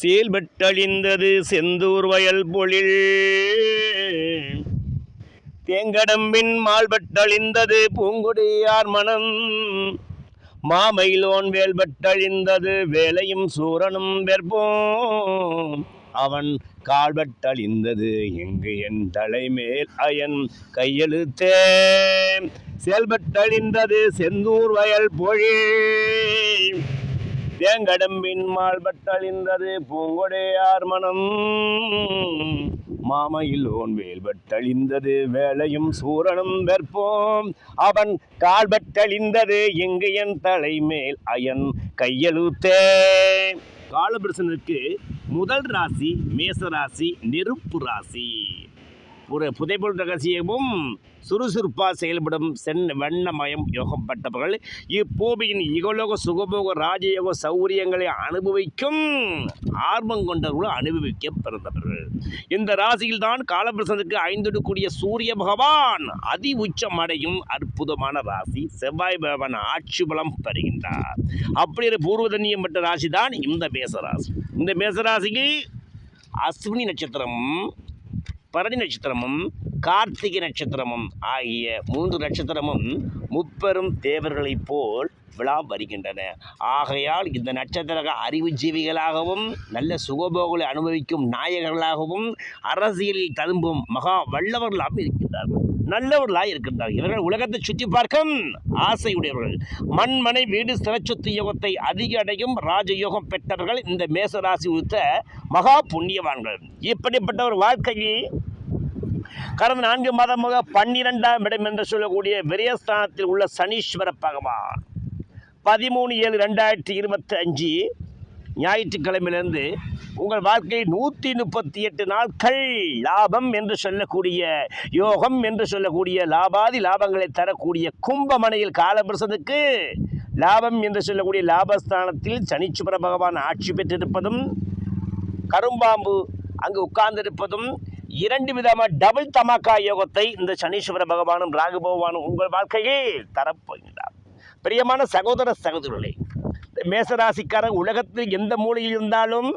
சீல்பட்டழிந்தது செந்தூர் வயல் பொழில் தேங்கடம்பின் மால்பட்டழிந்தது பூங்குடியார் மனம். மாமயிலோன் வேல்பட்டழிந்தது வேலையும் சூரனும் வெற்போம். அவன் கால்பட்டழிந்தது இங்கு என் தலைமேல் அயன் கையெழுத்தே செயல்பட்டழிந்தது செந்தூர் வயல் பொழில் கடம்பின் மால்பட்டழிந்தது பூங்கொடையார் மனம் மாமையில் ஓன் வேல்பட்டழிந்தது வேலையும் சூரனும் வெற்போம். அவன் கால்பட்டழிந்தது இங்கு என் தலைமேல் அயன் கையெழுத்தே காலபிரசனுக்கு முதல் ராசி மேச ராசி நெருப்பு ராசி. ஒரு புதைப்பொருள் ரகசியமும் சுறுசுறுப்பாக செயல்படும் சென் வண்ணமயம் யோகம் பட்டவர்கள் இப்பூமியின் இகலோக சுகபோக ராஜயோக சௌரியங்களை அனுபவிக்கும் ஆர்வம் கொண்டவர்களும் அனுபவிக்க பிறந்தவர்கள் இந்த ராசியில் தான் காலபிரசனுக்கு ஐந்தொடுக்கூடிய சூரிய பகவான் அதி உச்சம் அடையும் அற்புதமான ராசி. செவ்வாய் பகவான் ஆட்சி பலம் பெறுகின்றார். அப்படி ஒரு பூர்வதன்யம் பெற்ற ராசி தான் இந்த மேசராசி. இந்த மேசராசிக்கு அஸ்வினி நட்சத்திரம் பரணி நட்சத்திரமும் கார்த்திகை நட்சத்திரமும் ஆகிய மூன்று நட்சத்திரமும் முப்பெரும் தேவர்களைப் போல் விழா வருகின்றன. ஆகையால் இந்த நட்சத்திர அறிவு ஜீவிகளாகவும் நல்ல சுகபோகங்களை அனுபவிக்கும் நாயகர்களாகவும் அரசியலில் ததும்பும் மகா வல்லவர்களாகவும் இருக்கின்றார்கள். நல்லவர்களாக இருக்கின்றார்கள். இவர்கள் உலகத்தை சுற்றி பார்க்கும் ஆசையுடையவர்கள். மண்மனை வீடு சிறச்சொத்து யோகத்தை அதிக அடையும் ராஜயோகம் பெற்றவர்கள் இந்த மேசராசி உத்த மகா புண்ணியவான்கள். இப்படிப்பட்ட ஒரு வாழ்க்கையில் கடந்த நான்கு மாதமாக பன்னிரெண்டாம் இடம் என்று சொல்லக்கூடிய விரயஸ்தானத்தில் உள்ள சனீஸ்வர பகவான். பதிமூணு ஏழு ரெண்டாயிரத்தி இருபத்தி அஞ்சு ஞாயிற்றுக்கிழமையிலிருந்து உங்கள் வாழ்க்கையை நூற்றி முப்பத்தி எட்டு நாட்கள் லாபம் என்று சொல்லக்கூடிய யோகம் என்று சொல்லக்கூடிய லாபாதி லாபங்களை தரக்கூடிய கும்பமனையில் காலபிரசனுக்கு லாபம் என்று சொல்லக்கூடிய லாபஸ்தானத்தில் சனிச்சுபர பகவான் ஆட்சி பெற்றிருப்பதும் கரும்பாம்பு அங்கு உட்கார்ந்திருப்பதும் இரண்டு விதமாக டபுள் தமாக்கா யோகத்தை இந்த சனீஸ்வர பகவானும் ராகு பகவானும் உங்கள் வாழ்க்கையில் தரப்போகிறார் பிரியமான சகோதர சகோதரர்களே இந்த மேசராசிக்காரர் உலகத்தில் எந்த மூலையில் இருந்தாலும்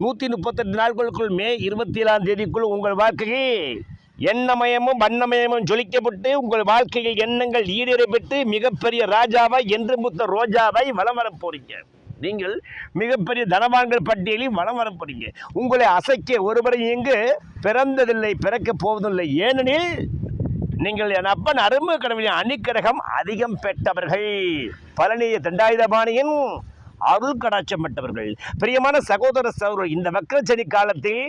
நூற்றி முப்பத்தெட்டு நாட்களுக்குள் மே இருபத்தி ஏழாம் தேதிக்குள் உங்கள் வாழ்க்கையே எண்ணமயமும் வண்ணமயமும் ஜொலிக்கப்பட்டு உங்கள் வாழ்க்கையில் எண்ணங்கள் ஈடேற பெற்று மிகப்பெரிய ராஜாவை என்று முத்த ரோஜாவை வலம் வரப்போறீங்க நீங்கள் மிகப்பெரிய தனவான்கள் பட்டியலில் வலம் வரப்படுங்க உங்களை அசைக்க ஒருவரை இங்கு பிறந்ததில்லை பிறக்கப் போவதில்லை. ஏனெனில் நீங்கள் என் அப்பன் அரும்பு கடவுளின் அணிக்கரகம் அதிகம் பெற்றவர்கள். பழனிய தண்டாயுதபாணியின் அருள் கடாட்சம் பெற்றவர்கள். பிரியமான சகோதர சகோதரர் இந்த வக்கரச்சனி காலத்தில்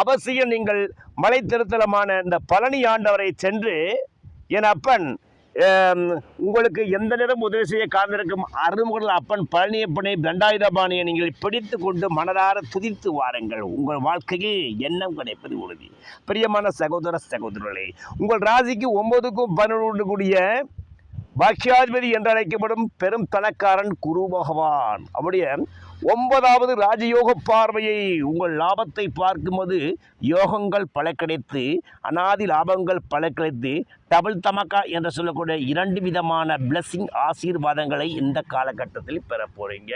அவசியம் நீங்கள் மலை திருத்தலமான இந்த பழனி ஆண்டவரை சென்று என் அப்பன் உங்களுக்கு எந்த நேரம் உதவி செய்ய காத்திருக்கும் அருமுகல் அப்பன் பழனியப்பனை தண்டாயுதபாணியை நீங்கள் பிடித்து கொண்டு மனதார துதித்து வாருங்கள். உங்கள் வாழ்க்கையில் எண்ணம் கிடைப்பது உறுதி. பிரியமான சகோதர சகோதரர்களே உங்கள் ராசிக்கு ஒன்பதுக்கும் பன்னெண்டு கூடிய பாக்கியாதிபதி என்று அழைக்கப்படும் பெரும் தனக்காரன் குரு பகவான். அவருடைய ஒன்பதாவது ராஜயோக பார்வையை உங்கள் லாபத்தை பார்க்கும்போது யோகங்கள் பல கிடைத்து அனாதி லாபங்கள் பல கிடைத்து டபுள் தமக்கா என்று சொல்லக்கூடிய இரண்டு விதமான பிளஸ்ஸிங் ஆசீர்வாதங்களை இந்த காலகட்டத்தில் பெற போகிறீங்க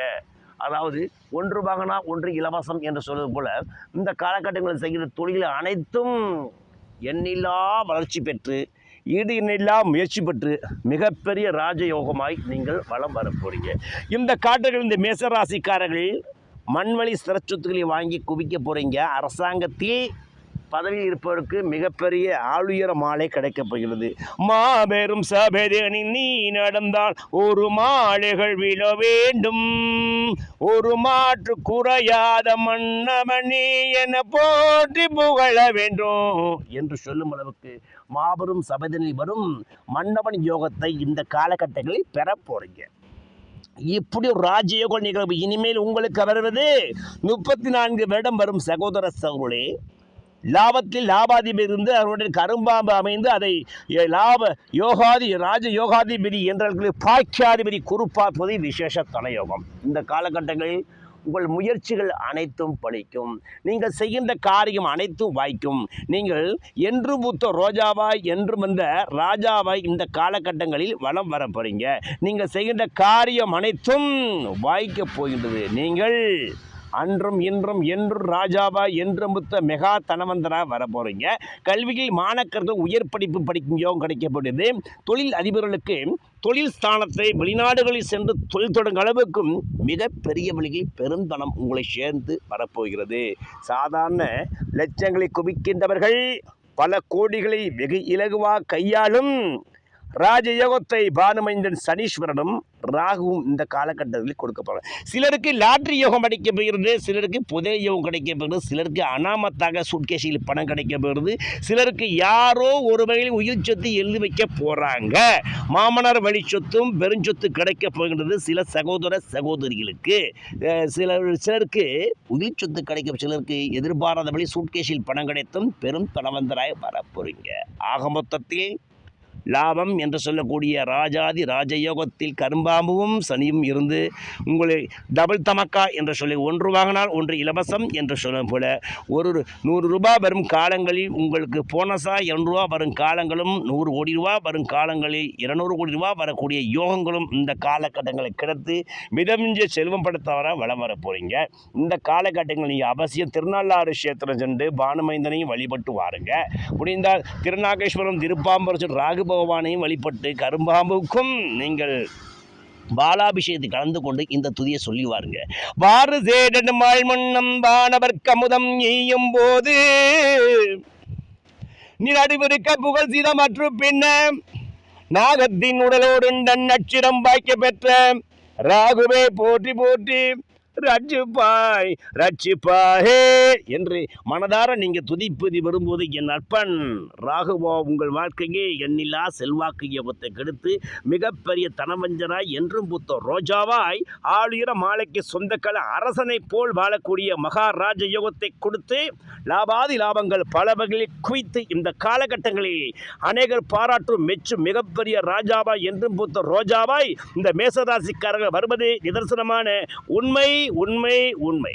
அதாவது ஒன்று வாங்கினா ஒன்று இலவசம் என்று சொல்வது போல இந்த காலகட்டங்களில் செய்கிற தொழில் அனைத்தும் எண்ணில்லா வளர்ச்சி பெற்று ஈடு இணையில்லா முயற்சி பெற்று மிகப்பெரிய ராஜயோகமாய் நீங்கள் வளம் வர இந்த காட்டுகள் இந்த மேசராசிக்காரர்கள் மண்வழி சிறச்சொத்துக்களை வாங்கி குவிக்க போகிறீங்க அரசாங்கத்தில் பதவி இருப்பவருக்கு மிகப்பெரிய ஆளுயர மாலை கிடைக்கப் போகிறது மாபெரும் சபேதனி நீ நடந்தால் ஒரு மாலைகள் விழ வேண்டும். ஒரு மாற்று குறையாத மன்னமணி என போற்றி புகழ வேண்டும் என்று சொல்லும் அளவுக்கு மாபெரும் சபதனி வரும் மன்னவன் யோகத்தை இந்த காலகட்டங்களில் பெற போறீங்க. இப்படி ஒரு ராஜயோக நிகழ்வு இனிமேல் உங்களுக்கு வருவது முப்பத்தி நான்கு வருடம் வரும் சகோதர சகோதரே லாபத்தில் லாபாதிபதி இருந்து அவருடைய கரும்பாம்பு அமைந்து அதை லாப யோகாதி ராஜ யோகாதிபதி என்றவர்களுக்கு பாக்கியாதிபதி குறிப்பாற்பது விசேஷ தனயோகம். இந்த காலகட்டங்களில் உங்கள் முயற்சிகள் அனைத்தும் பழிக்கும் நீங்கள் செய்கின்ற காரியம் அனைத்தும் வாய்க்கும். நீங்கள் என்று மூத்த ரோஜாவாய் என்று வந்த ராஜாவாய் இந்த காலகட்டங்களில் வலம் வர நீங்கள் செய்கின்ற காரியம் அனைத்தும் வாய்க்கப் போகின்றது. நீங்கள் அன்றும் இன்றும் என்றும் ராஜாவா என்றும் புத்த மெகா தனவந்தராக வர போகிறீங்க கல்வியில் மாணக்கர்கள் உயர் படிப்பு படிக்கும் யோகம் கிடைக்கப்படுது. தொழில் அதிபர்களுக்கு தொழில் ஸ்தானத்தை வெளிநாடுகளில் சென்று தொழில் தொடங்கும் அளவுக்கும் மிக பெரிய வழியில் பெருந்தனம் உங்களை சேர்ந்து வரப்போகிறது. சாதாரண லட்சங்களை குவிக்கின்றவர்கள் பல கோடிகளை வெகு இலகுவாக கையாளும் ராஜயோகத்தை பானுமைந்தன் சனீஸ்வரனும் ராகுவும் இந்த காலகட்டத்தில் கொடுக்கப்படுறாங்க சிலருக்கு லாட்ரி யோகம் கிடைக்க போகிறது சிலருக்கு புதை யோகம் கிடைக்க போகிறது சிலருக்கு அனாமத்தாக சுட்கேஷியில் பணம் கிடைக்க போகிறது சிலருக்கு யாரோ ஒரு வகையில் உயிர் சொத்து எழுதி வைக்க போகிறாங்க மாமனார் வழி சொத்தும் பெருஞ்சொத்து கிடைக்க போகின்றது சில சகோதர சகோதரிகளுக்கு. சில சிலர் சிலருக்கு உயிர் சொத்து கிடைக்க சிலருக்கு எதிர்பாராத வழி சூட்கேஸில் பணம் கிடைத்தும் பெரும் தனவந்தராய் வரப்போறீங்க ஆக மொத்தத்தில் லாபம் என்று சொல்லக்கூடிய ராஜாதி ராஜயோகத்தில் கரும்பாம்புவும் சனியும் இருந்து உங்களை டபுள் தமக்கா என்று சொல்லி ஒன்று வாங்கினால் ஒன்று இலவசம் என்று சொல்லும் போல ஒரு நூறு ரூபாய் வரும் காலங்களில் உங்களுக்கு போனஸாக இரநூறு ரூபா வரும் காலங்களும் நூறு கோடி ரூபா வரும் காலங்களில் இருநூறு கோடி ரூபா வரக்கூடிய யோகங்களும் இந்த காலகட்டங்களை கிடைத்து மிதமிஞ்ச செல்வம் படுத்தவர வளம் வர போகிறீங்க இந்த காலகட்டங்கள் நீங்கள் அவசியம் திருநள்ளாறு கஷேத்திரம் சென்று பானுமைந்தனையும் வழிபட்டு வாருங்க. முடிந்தால் திருநாகேஸ்வரம் திருப்பாம்பரம் ராகுபவன் பகவானையும் வழிபட்டு கரும்பாம்புக்கும் நீங்கள் பாலாபிஷேகத்தை கலந்து கொண்டு இந்த துதியை சொல்லி வாருங்க. வாறு சேடன் மாள் வானவர் கமுதம் எய்யும் போது நீ நடுவிருக்க புகழ் சித மற்றும் பின்ன நாகத்தின் உடலோடு நன்னச்சிரம் பாய்க்க பெற்ற ராகுவே போற்றி போற்றி ரட்சிப்பாய் ரட்சிப்பாயே என்று மனதார நீங்கள் துதிப்பதி வரும்போது என் நட்பன் ராகுவா உங்கள் வாழ்க்கையே எண்ணில்லா செல்வாக்கு யோகத்தை கெடுத்து மிகப்பெரிய தனவஞ்சராய் என்றும் புத்த ரோஜாவாய் ஆளுயர மாலைக்கு சொந்தக்கல அரசனைப் போல் வாழக்கூடிய மகாராஜ யோகத்தை கொடுத்து லாபாதி லாபங்கள் பல வகையில் குவித்து இந்த காலகட்டங்களில் அநேகர் பாராட்டும் மெச்சும் மிகப்பெரிய ராஜாவாய் என்றும் புத்த ரோஜாவாய் இந்த மேசராசிக்காரர்கள் வருவது நிதர்சனமான உண்மை. உண்மை உண்மை.